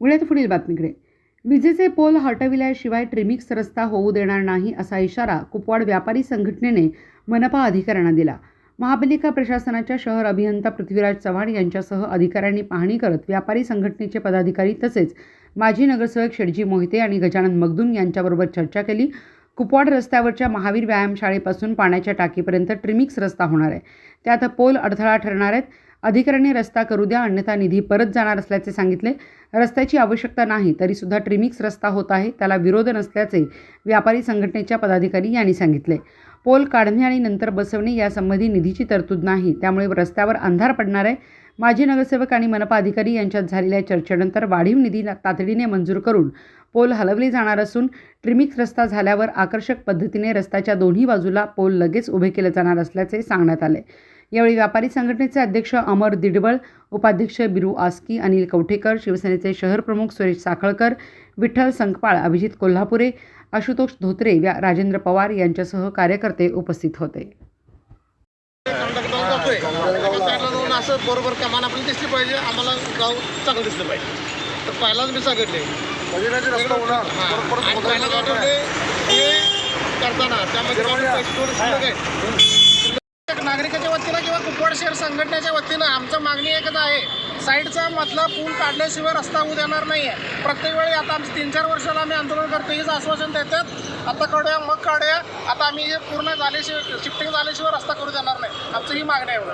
वळूयात पुढील बातमीकडे. विजेचे पोल हटविल्याशिवाय ट्रिमिक्स रस्ता होऊ देणार नाही असा इशारा कुपवाड व्यापारी संघटनेने मनपा अधिकाऱ्यांना दिला. महापालिका प्रशासनाच्या शहर अभियंता पृथ्वीराज चव्हाण यांच्यासह अधिकाऱ्यांनी पाहणी करत व्यापारी संघटनेचे पदाधिकारी तसेच माजी नगरसेवक शेडजी मोहिते आणि गजानन मगदूम यांच्याबरोबर चर्चा केली. कुपवाड रस्त्यावरच्या महावीर व्यायामशाळेपासून पाण्याच्या टाकीपर्यंत ट्रिमिक्स रस्ता होणार आहे. त्यात पोल अडथळा ठरणार आहेत. अधिकाऱ्यांनी रस्ता करू द्या अन्यथा निधी परत जाणार असल्याचे सांगितले. रस्त्याची आवश्यकता नाही तरीसुद्धा ट्रिमिक्स रस्ता होत आहे त्याला विरोध नसल्याचे व्यापारी संघटनेच्या पदाधिकारी यांनी सांगितले. पोल काढणे आणि नंतर बसवणे यासंबंधी निधीची तरतूद नाही त्यामुळे रस्त्यावर अंधार पडणार आहे. माजी नगरसेवक आणि मनपा अधिकारी यांच्यात झालेल्या चर्चेनंतर वाढीव निधी तातडीने मंजूर करून पोल हलवले जाणार असून ट्रिमिक्स रस्ता झाल्यावर आकर्षक पद्धतीने रस्त्याच्या दोन्ही बाजूला पोल लगेच उभे केले जाणार असल्याचे सांगण्यात आले. यावेळी व्यापारी संघटनेचे अध्यक्ष अमर दिडबळ उपाध्यक्ष बिरू आस्की अनिल कवठेकर शिवसेनेचे शहर प्रमुख सुरेश साखळकर विठ्ठल संकपाळ अभिजित कोल्हापुरे आशुतोष धोत्रे व्या राजेंद्र पवार यांच्यासह कार्यकर्ते उपस्थित होते. असं बरोबर कमान आपल्याला दिसली पाहिजे आम्हाला गाव चांगलं दिसलं पाहिजे तर पहिलाच मी सांगितले आणि पहिला करताना त्यामध्ये नागरिकाच्या वतीनं किंवा कुपवाड शहर संघटनेच्या वतीनं आमचं मागणी एकच आहे. साईडचा मधला पूल काढल्याशिवाय रस्ता होऊ देणार नाही आहे प्रत्येक वेळी आता आमचं तीन चार वर्षाला आम्ही आंदोलन करतो हेच आश्वासन देतात. आता काढूया मग काढूया. आता आम्ही हे पूर्ण झाल्याशिवाय शिफ्टिंग झाल्याशिवाय रस्ता करू देणार नाही. आमचं ही मागणी आहे